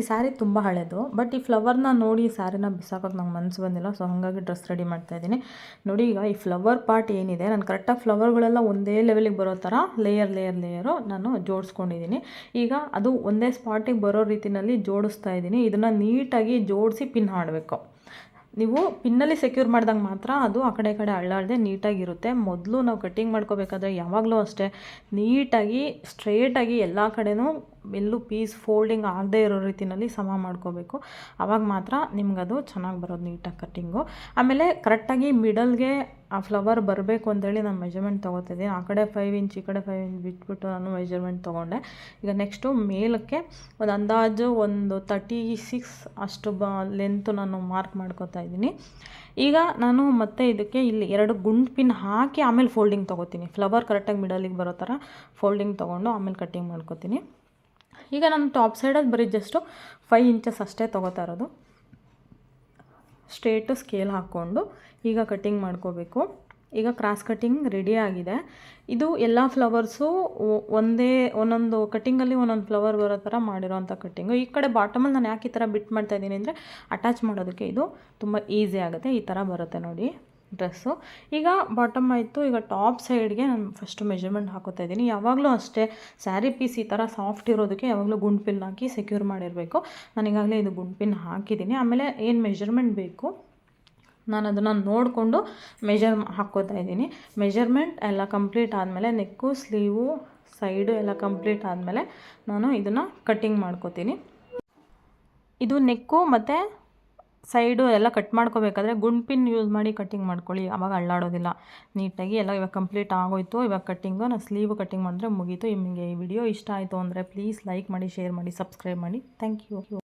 ಈ ಸ್ಯಾರಿ ತುಂಬ ಹಳೆಯದು ಬಟ್ ಈ ಫ್ಲವರ್ನ ನೋಡಿ ಈ ಸ್ಯಾರಿನ ಬಿಸಾಕೋಕೆ ನಂಗೆ ಮನಸ್ಸು ಬಂದಿಲ್ಲ ಸೊ ಹಾಗಾಗಿ ಡ್ರೆಸ್ ರೆಡಿ ಮಾಡ್ತಾ ಇದ್ದೀನಿ. ನೋಡಿ ಈಗ ಈ ಫ್ಲವರ್ ಪಾರ್ಟ್ ಏನಿದೆ, ನಾನು ಕರೆಕ್ಟಾಗಿ ಫ್ಲವರ್ಗಳೆಲ್ಲ ಒಂದೇ ಲೆವೆಲಿಗೆ ಬರೋ ಥರ ಲೇಯರ್ ಲೇಯರ್ ಲೇಯರು ನಾನು ಜೋಡಿಸ್ಕೊಂಡಿದ್ದೀನಿ. ಈಗ ಅದು ಒಂದೇ ಸ್ಪಾಟಿಗೆ ಬರೋ ರೀತಿಯಲ್ಲಿ ಜೋಡಿಸ್ತಾ ಇದ್ದೀನಿ, ಇದನ್ನು ನೀಟಾಗಿ ಜೋಡಿಸಿ ಪಿನ್ ಮಾಡಬೇಕು ನೀವು ಪಿನ್ನಲ್ಲಿ ಸೆಕ್ಯೂರ್ ಮಾಡ್ದಂಗೆ ಮಾತ್ರ ಅದು ಆ ಕಡೆ ಕಡೆ ಅಳ್ಳಾಡದೆ ನೀಟಾಗಿರುತ್ತೆ. ಮೊದಲು ನಾವು ಕಟ್ಟಿಂಗ್ ಮಾಡ್ಕೋಬೇಕಾದ್ರೆ ಯಾವಾಗಲೂ ಅಷ್ಟೇ ನೀಟಾಗಿ ಸ್ಟ್ರೇಟಾಗಿ ಎಲ್ಲ ಕಡೆನೂ ಎಲ್ಲೂ ಪೀಸ್ ಫೋಲ್ಡಿಂಗ್ ಆಗದೇ ಇರೋ ರೀತಿಯಲ್ಲಿ ಸಮ ಮಾಡ್ಕೋಬೇಕು. ಆವಾಗ ಮಾತ್ರ ನಿಮ್ಗದು ಚೆನ್ನಾಗಿ ಬರೋದು ನೀಟಾಗಿ ಕಟ್ಟಿಂಗು ಆಮೇಲೆ ಕರೆಕ್ಟಾಗಿ ಮಿಡಲ್ಗೆ ಆ ಫ್ಲವರ್ ಬರಬೇಕು ಅಂತೇಳಿ ನಾನು ಮೆಜರ್ಮೆಂಟ್ ತೊಗೋತಿದ್ದೀನಿ ಆ ಕಡೆ ಫೈವ್ ಇಂಚ್ ಈ ಕಡೆ ಫೈವ್ ಇಂಚ್ ಬಿಟ್ಬಿಟ್ಟು ನಾನು ಮೆಜರ್ಮೆಂಟ್ ತೊಗೊಂಡೆ. ಈಗ ನೆಕ್ಸ್ಟು ಮೇಲಕ್ಕೆ ಒಂದು ಅಂದಾಜು ಒಂದು ತರ್ಟಿ ಸಿಕ್ಸ್ ಅಷ್ಟು ಬ ಲೆಂತು ನಾನು ಮಾರ್ಕ್ ಮಾಡ್ಕೋತಾ ಇದ್ದೀನಿ. ಈಗ ನಾನು ಮತ್ತೆ ಇದಕ್ಕೆ ಇಲ್ಲಿ ಎರಡು ಗುಂಡು ಪಿನ್ ಹಾಕಿ ಆಮೇಲೆ ಫೋಲ್ಡಿಂಗ್ ತೊಗೋತೀನಿ. ಫ್ಲವರ್ ಕರೆಕ್ಟಾಗಿ ಮಿಡಲಿಗೆ ಬರೋ ಥರ ಫೋಲ್ಡಿಂಗ್ ತೊಗೊಂಡು ಆಮೇಲೆ ಕಟ್ಟಿಂಗ್ ಮಾಡ್ಕೋತೀನಿ. ಈಗ ನಾನು ಟಾಪ್ ಸೈಡಲ್ಲಿ ಬರೀ ಜಸ್ಟು ಫೈವ್ ಇಂಚಸ್ ಅಷ್ಟೇ ತೊಗೋತಾ ಇರೋದು. ಸ್ಟ್ರೇಟು ಸ್ಕೇಲ್ ಹಾಕ್ಕೊಂಡು ಈಗ ಕಟ್ಟಿಂಗ್ ಮಾಡ್ಕೋಬೇಕು. ಈಗ ಕ್ರಾಸ್ ಕಟ್ಟಿಂಗ್ ರೆಡಿ ಆಗಿದೆ. ಇದು ಎಲ್ಲ ಫ್ಲವರ್ಸು ಒಂದೇ, ಒಂದೊಂದು ಕಟ್ಟಿಂಗಲ್ಲಿ ಒಂದೊಂದು ಫ್ಲವರ್ ಬರೋ ಥರ ಮಾಡಿರೋವಂಥ ಕಟ್ಟಿಂಗು ಈ ಕಡೆ ಬಾಟಮಲ್ಲಿ ನಾನು ಯಾಕೆ ಈ ಥರ ಬಿಟ್ ಮಾಡ್ತಾಯಿದ್ದೀನಿ ಅಂದರೆ ಅಟ್ಯಾಚ್ ಮಾಡೋದಕ್ಕೆ ಇದು ತುಂಬ ಈಸಿ ಆಗುತ್ತೆ. ಈ ಥರ ಬರುತ್ತೆ ನೋಡಿ. ಡ್ರೆಸ್ಸು. ಈಗ ಬಾಟಮ್ ಆಯಿತು. ಈಗ ಟಾಪ್ ಸೈಡ್ಗೆ ನಾನು ಫಸ್ಟು ಮೆಜರ್ಮೆಂಟ್ ಹಾಕೋತಾ ಇದ್ದೀನಿ. ಯಾವಾಗಲೂ ಅಷ್ಟೇ ಸ್ಯಾರಿ ಪೀಸ್ ಈ ಥರ ಸಾಫ್ಟ್ ಇರೋದಕ್ಕೆ ಯಾವಾಗಲೂ ಗುಂಡು ಪಿನ್ ಹಾಕಿ ಸೆಕ್ಯೂರ್ ಮಾಡಿರಬೇಕು. ನಾನು ಈಗಾಗಲೇ ಇದು ಗುಂಡು ಪಿನ್ ಹಾಕಿದ್ದೀನಿ. ಆಮೇಲೆ ಏನು ಮೆಜರ್ಮೆಂಟ್ ಬೇಕು? ನಾನು ಅದನ್ನು ನೋಡಿಕೊಂಡು ಮೆಜರ್ ಹಾಕ್ಕೋತಾ ಇದ್ದೀನಿ. ಮೆಜರ್ಮೆಂಟ್ ಎಲ್ಲ ಕಂಪ್ಲೀಟ್ ಆದಮೇಲೆ ನೆಕ್ಕು ಸ್ಲೀವು ಸೈಡು ಎಲ್ಲ ಕಂಪ್ಲೀಟ್ ಆದಮೇಲೆ ನಾನು ಇದನ್ನು ಕಟ್ಟಿಂಗ್ ಮಾಡ್ಕೋತೀನಿ. ಇದು ನೆಕ್ಕು ಮತ್ತು ಸೈಡು ಎಲ್ಲ ಕಟ್ ಮಾಡ್ಕೋಬೇಕಾದ್ರೆ ಗುಂಡ್ಪಿನ್ ಯೂಸ್ ಮಾಡಿ ಕಟ್ಟಿಂಗ್ ಮಾಡ್ಕೊಳ್ಳಿ ಆವಾಗ ಅಳ್ಳಾಡೋದಿಲ್ಲ. ನೀಟಾಗಿ ಎಲ್ಲ ಇವಾಗ ಕಂಪ್ಲೀಟ್ ಆಗೋಯ್ತು. ಇವಾಗ ಕಟ್ಟಿಂಗು ನಾನು ಸ್ಲೀವ್ ಕಟ್ಟಿಂಗ್ ಮಾಡಿದ್ರೆ ಮುಗೀತು. ನಿಮಗೆ ಈ ವಿಡಿಯೋ ಇಷ್ಟ ಆಯಿತು ಅಂದರೆ ಪ್ಲೀಸ್ ಲೈಕ್ ಮಾಡಿ ಶೇರ್ ಮಾಡಿ ಸಬ್ಸ್ಕ್ರೈಬ್ ಮಾಡಿ. Thank you